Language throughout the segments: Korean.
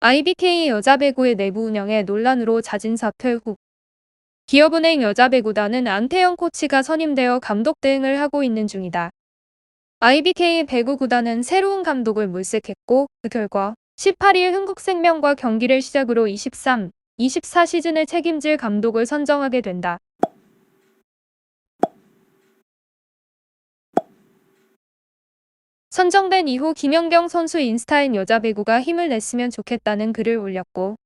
IBK 여자 배구의 내부 운영에 논란으로 잦은 사퇴 후 기업은행 여자 배구단은 안태영 코치가 선임되어 감독 대행을 하고 있는 중이다. IBK 배구 구단은 새로운 감독을 물색했고 그 결과 18일 흥국생명과 경기를 시작으로 23, 24 시즌을 책임질 감독을 선정하게 된다. 선정된 이후 김연경 선수 인스타엔 여자 배구가 힘을 냈으면 좋겠다는 글을 올렸고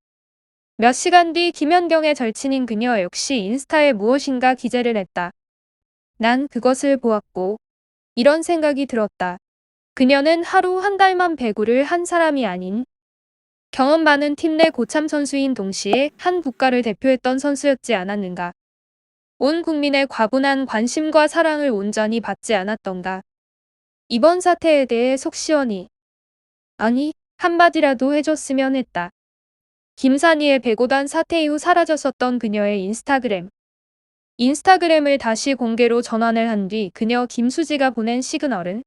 몇 시간 뒤 김연경의 절친인 그녀 역시 인스타에 무엇인가 기재를 했다. 난 그것을 보았고 이런 생각이 들었다. 그녀는 하루 한 달만 배구를 한 사람이 아닌 경험 많은 팀 내 고참 선수인 동시에 한 국가를 대표했던 선수였지 않았는가. 온 국민의 과분한 관심과 사랑을 온전히 받지 않았던가. 이번 사태에 대해 속 시원히 아니 한마디라도 해줬으면 했다. 김산희의 배고단 사태 이후 사라졌었던 그녀의 인스타그램. 인스타그램을 다시 공개로 전환을 한 뒤 그녀 김수지가 보낸 시그널은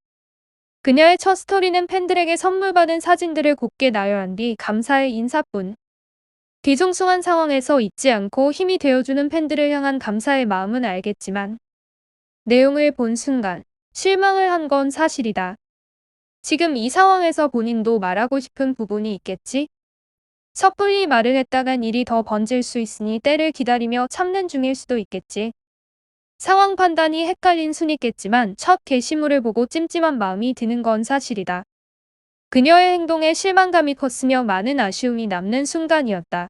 그녀의 첫 스토리는 팬들에게 선물 받은 사진들을 곱게 나열한 뒤 감사의 인사뿐. 뒤숭숭한 상황에서 잊지 않고 힘이 되어주는 팬들을 향한 감사의 마음은 알겠지만 내용을 본 순간 실망을 한 건 사실이다. 지금 이 상황에서 본인도 말하고 싶은 부분이 있겠지? 섣불리 말을 했다간 일이 더 번질 수 있으니 때를 기다리며 참는 중일 수도 있겠지. 상황 판단이 헷갈린 순이겠지만 첫 게시물을 보고 찜찜한 마음이 드는 건 사실이다. 그녀의 행동에 실망감이 컸으며 많은 아쉬움이 남는 순간이었다.